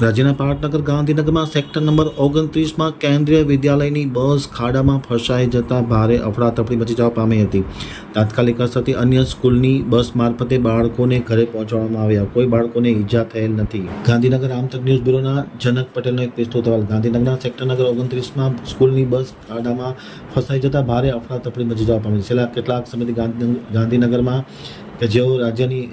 રાજ્યના પાટનગર ગાંધીનગરમાં સેક્ટર નંબર ઓગણત્રીસમાં કેન્દ્રીય વિદ્યાલયની બસ ખાડામાં ફસાઈ જતા ભારે અફડાતફડી મચી જવા પામી હતી. તાત્કાલિક અસરથી અન્ય સ્કૂલની બસ મારફતે બાળકોને ઘરે પહોંચાડવામાં આવ્યા. કોઈ બાળકોને ઈજા થયેલ નથી. ગાંધીનગર આમતક ન્યૂઝ બ્યુરોના જનક પટેલનો એક વિસ્તૃત અહેવાલ. ગાંધીનગરના સેક્ટર નંબર ઓગણત્રીસમાં સ્કૂલની બસ ખાડામાં ફસાઈ જતા ભારે અફડાતફડી મચી જવા પામી. છેલ્લા કેટલાક સમયથી ગાંધી ગાંધીનગરમાં કે જેઓ રાજ્યની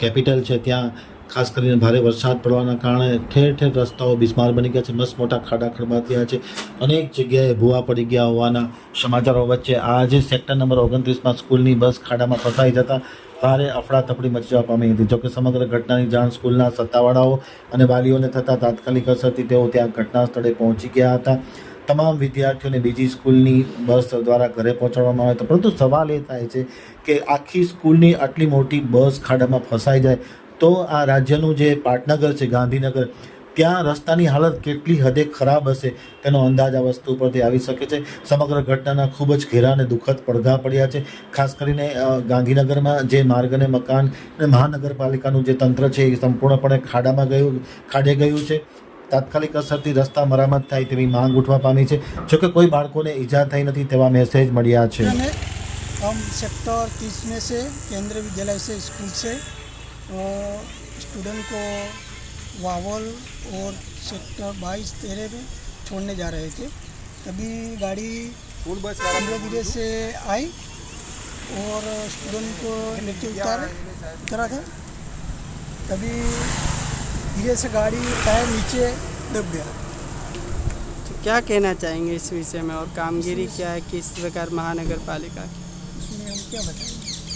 કેપિટલ છે, ત્યાં ખાસ કરીને ભારે વરસાદ પડવાના કારણે ઠેર ઠેર રસ્તાઓ બિસ્માર બની ગયા છે, મસ્ત મોટા ખાડા ખડબાત્યા છે. અનેક જગ્યાએ ભૂવા પડી ગયા હોવાના સમાચારો વચ્ચે આજે સેક્ટર નંબર ઓગણત્રીસમાં સ્કૂલની બસ ખાડામાં ફસાઈ જતા ભારે અફડાતફડી મચવા પામી હતી. જોકે સમગ્ર ઘટનાની જાણ સ્કૂલના સત્તાવાળાઓ અને વાલીઓને થતાં તાત્કાલિક અસરથી તેઓ ત્યાં ઘટના સ્થળે પહોંચી ગયા હતા. તમામ વિદ્યાર્થીઓને બીજી સ્કૂલની બસ દ્વારા ઘરે પહોંચાડવામાં આવે તો પરંતુ સવાલ એ થાય છે કે આખી સ્કૂલની આટલી મોટી બસ ખાડામાં ફસાઈ જાય તો આ રાજ્યનું જે પાટનગર છે ગાંધીનગર ત્યાં રસ્તાની હાલત કેટલી હદે ખરાબ હશે તેનો અંદાજ આ વસ્તુ પરથી આવી શકે છે સમગ્ર ઘટનાના ખૂબ જ ઘેરા અને દુઃખદ પડઘા પડ્યા છે ખાસ કરીને અ, ગાંધીનગરમાં જે માર્ગ અને મકાન અને મહાનગરપાલિકાનું જે તંત્ર છે એ સંપૂર્ણપણે ખાડામાં ગયું ખાડે ગયું છે તાત્કાલિક અસરથી રસ્તા મરામત થાય તેવી માંગ ઉઠવા પામી છે જોકે કોઈ બાળકોને ઈજા થઈ નથી તેવા મેસેજ મળ્યા છે में हम सेक्टर तीस में से केंद्रीय विद्यालय से स्कूल से स्टूडेंट को वावल और सेक्टर बाईस तेरह में छोड़ने जा रहे थे। तभी गाड़ी धीरे धीरे से आई और स्टूडेंट को लेके उतार उतरा था। तभी धीरे से गाड़ी टायर नीचे दब गया। तो क्या कहना चाहेंगे इस विषय में और कामगिरी क्या है किस प्रकार महानगर पालिका की? इसमें हम क्या बताएँगे?